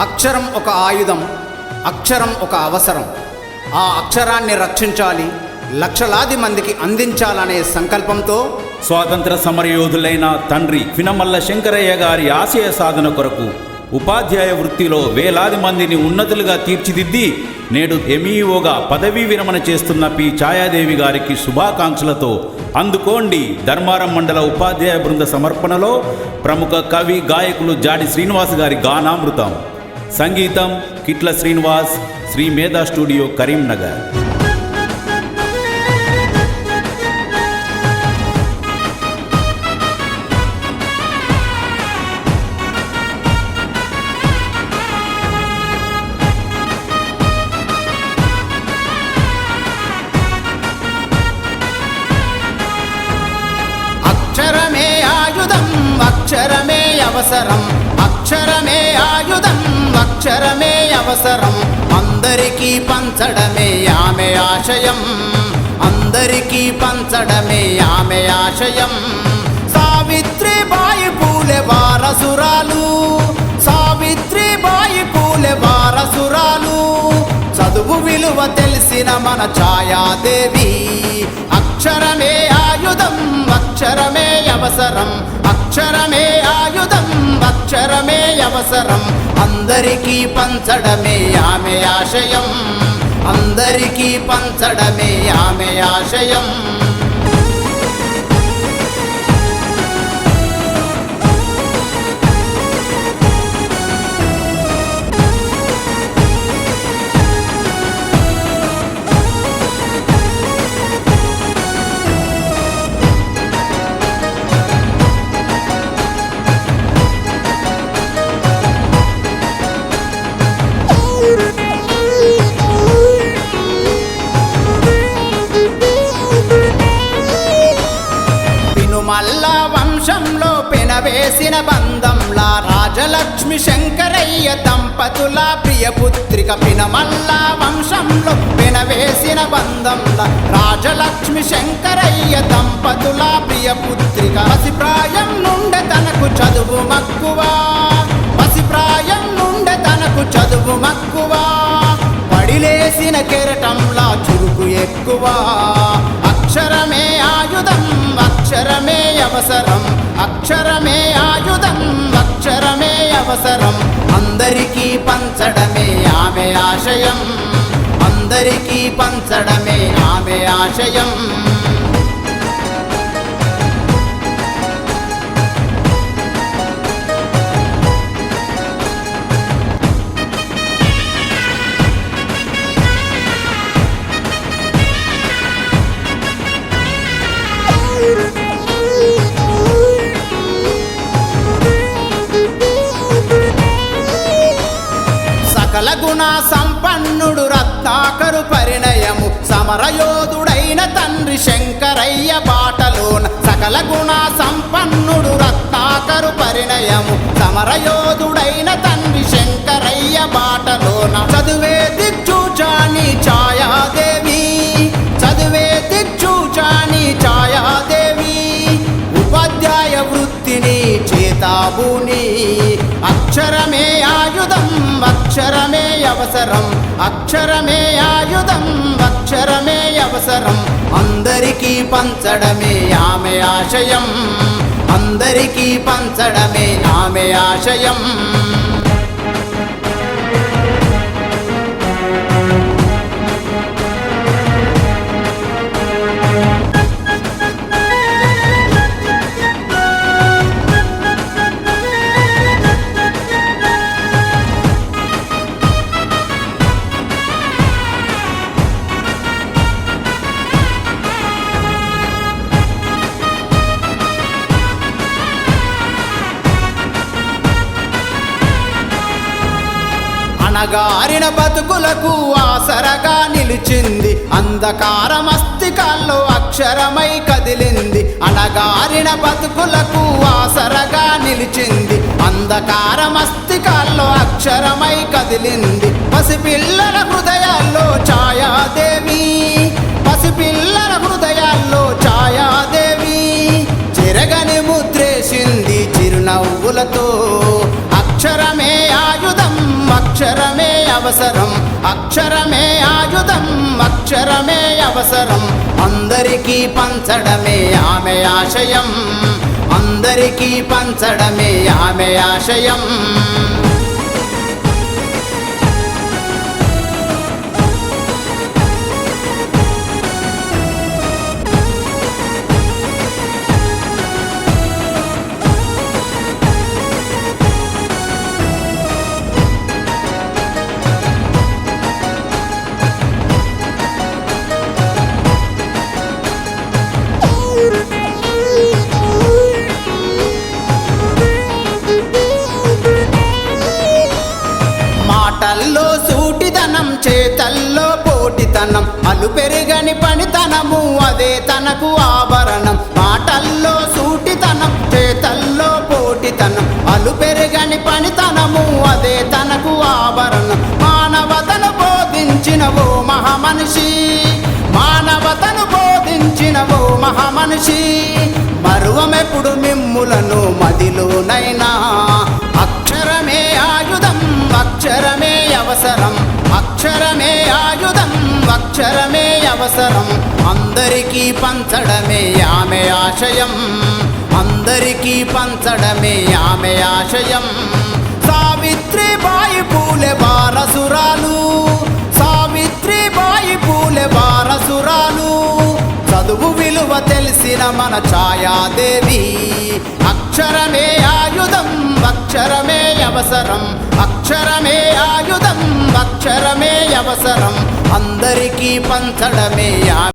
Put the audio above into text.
అక్షరం ఒక ఆయుధం అక్షరం ఒక అవసరం. ఆ అక్షరాన్ని రక్షించాలి లక్షలాది మందికి అందించాలనే సంకల్పంతో స్వాతంత్ర సమరయోధులైన తండ్రి ఫినమల్ల శంకరయ్య గారి ఆశయ సాధన కొరకు ఉపాధ్యాయ వృత్తిలో వేలాది మందిని ఉన్నతులుగా తీర్చిదిద్ది నేడు ఎంఈఓగా పదవీ విరమణ చేస్తున్న పి. ఛాయాదేవి గారికి శుభాకాంక్షలతో అందుకోండి ధర్మారం మండల ఉపాధ్యాయ బృంద సమర్పణలో ప్రముఖ కవి గాయకులు జాడి శ్రీనివాస్ గారి గానామృతం. సంగీతం కిట్ల శ్రీనివాస్ శ్రీ మేధా స్టూడియో కరీంనగర్. అక్షరమే ఆయుధం అక్షరమే అవసరం. అక్షరమే ఆయుధం అక్షరమే అవసరం. అందరికీ పంచడమే ఆమె ఆశయం. అందరికీ పంచడమే ఆమె ఆశయం. సావిత్రి బాయి పూలె వారసురాలు. సావిత్రి బాయి పూలె వారసురాలు. చదువు విలువ తెలిసిన మన ఛాయాదేవి. అక్షరమే ఆయుధం అక్షరమే అవసరం. అక్షరమే ఆయుధం అక్షరమే అవసరం. అందరికీ పంచడమే ఆమె ఆశయం. అందరికీ పంచడమే ఆమె ఆశయం. వంశంలో పెనవేసిన బంధంలా రాజలక్ష్మి శంకరయ్య దంపతుల ప్రియపుత్రిక పినమల్లా వంశంలో పెనవేసిన బంధంలా రాజలక్ష్మి శంకరయ్య దంపతుల ప్రియపుత్రిక పసిప్రాయం నుండి తనకు చదువు మక్కువ. పసిప్రాయం నుండి తనకు చదువు మక్కువ. పడిలేసిన కెరటంలా చురుకు ఎక్కువ. అక్షరమే ఆయుధం అక్షరమే అవసరం. అవసరం. అందరికీ పంచడమే ఆమె ఆశయం. అందరికీ పంచడమే ఆమె ఆశయం. కన్నా సంపన్నుడు రత్నాకరు పరిణయము. సమరయోధుడైన తండ్రి శంకరయ్య బాటలోన సకల గుణ సంపన్నుడు రత్నాకరు పరిణయము. సమరయోధుడైన తండ్రి శంకరయ్య బాటలోన చదువే దిక్చూచాని ఛాయాదేవి. చదువే దిక్చూచాని ఛాయాదేవి. ఉపాధ్యాయ వృత్తిని చేతాబుని. అక్షరం అక్షరమే అవసరం అక్షరమే ఆయుధం అక్షరమే అవసరం. అందరికీ పంచడమే ఆమె ఆశయం అందరికీ పంచడమే ఆమె ఆశయం. అణగారిన బతుకులకు ఆసరగా నిలిచింది. అంధకార మస్తికాల్లో అక్షరమై కదిలింది. అణగారిన బతుకులకు ఆసరగా నిలిచింది. అంధకార మస్తికాల్లో అక్షరమై కదిలింది. పసిపిల్లల హృదయాల్లో ఛాయాదేవి పసిపిల్లల హృదయాల్లో ఛాయాదేవి చెరగని ముద్రేసింది. చిరునవ్వులతో అవసరం. అక్షరమే ఆయుధం అక్షరమే అవసరం. అందరికీ పంచడమే ఆమె ఆశయం. అందరికీ పంచడమే ఆమె ఆశయం. చేతల్లో పోటితనం అలు పెరుగని పనితనము అదే తనకు ఆభరణం. మాటల్లో సూటితనం చేతల్లో పోటితనం అలు పెరుగని పనితనము అదే తనకు ఆభరణం. మానవతను బోధించిన ఓ మహామనిషి మానవతను బోధించిన ఓ మహామనిషి మరువమెప్పుడు మిమ్ములను మదిలోనైనా. అక్షరమే ఆయుధం అక్షరమే అవసరం అక్షరమే ఆయుధం అక్షరమే అవసరం. అందరికీ పంచడమే ఆమె ఆశయం. అందరికీ పంచడమే ఆమె ఆశయం. సావిత్రి బాయి పూలె వారసురాలు. సావిత్రి బాయి పూలె వారసురాలు. చదువు విలువ తెలిసిన మన ఛాయాదేవి. అక్షరమే ఆయుధం అక్షరమే అవసరం. అక్షరమే ఆయుధం అక్షరమే అవసరం. అందరికీ పంచడమే